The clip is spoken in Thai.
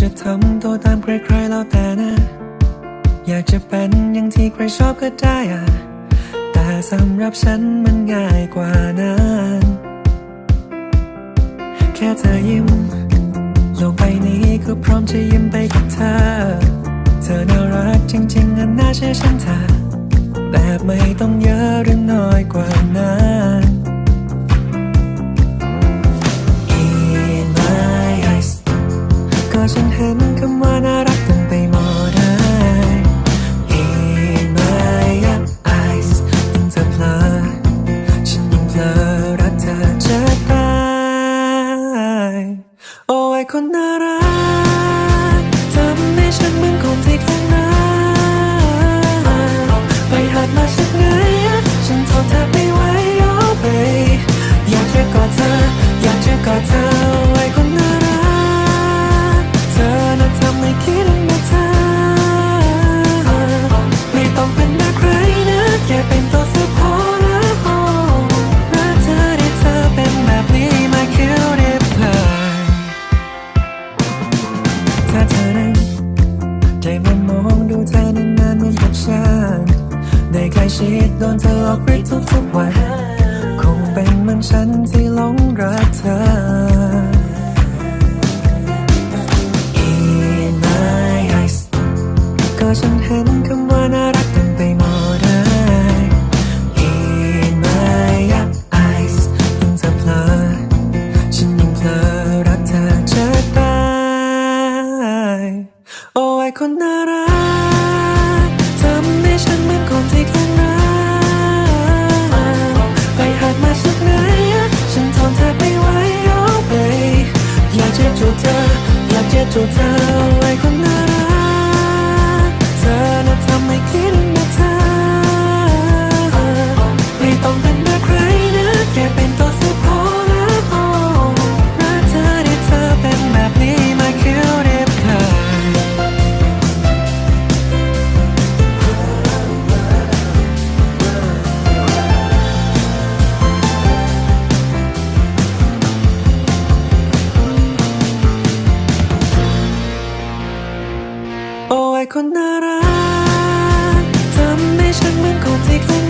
จะทำตัวตามใครๆแล้วแต่นะ อยากจะเป็นอย่างที่ใครชอบก็ได้อะแต่สำหรับฉันมันง่ายกว่านั้นแค่เธอยิ้ม โลกใบนี้ก็พร้อมจะยิ้มไปกับเธอ เธอน่ารักจริงๆอันน่าเชื่อฉันเธอแบบไม่ต้องเยอะหรือน้อยกว่านั้น ฉันเห็นคำว่าน่ารักเต็มไปหมดเลย In my eyes ยิ่งเธอเพลอฉันยิ่งเพลอรักเธอจะตายโอ้ยคนน่ารักทำให้ฉันเหมือนคน ได้มามองดูเธอนานๆเหมือนกับฉันได้ใกล้ชิดโดนเธอหลอกริดทุกๆวัน คงเป็นเหมือนฉันที่หลงรักเธอ In my eyes ก็ฉันเห็น คนน่ารักทำให้ฉันเหมือนคนที่คลั่งรักไปหัดมาสักไหนฉันทนแทบไม่ไหวเอ้ babe อยากจะจูบเธออยากจะจูบเธอไว้คนน่ารัก คนน่ารักทำให้ฉันเหมือนคนที่คลั่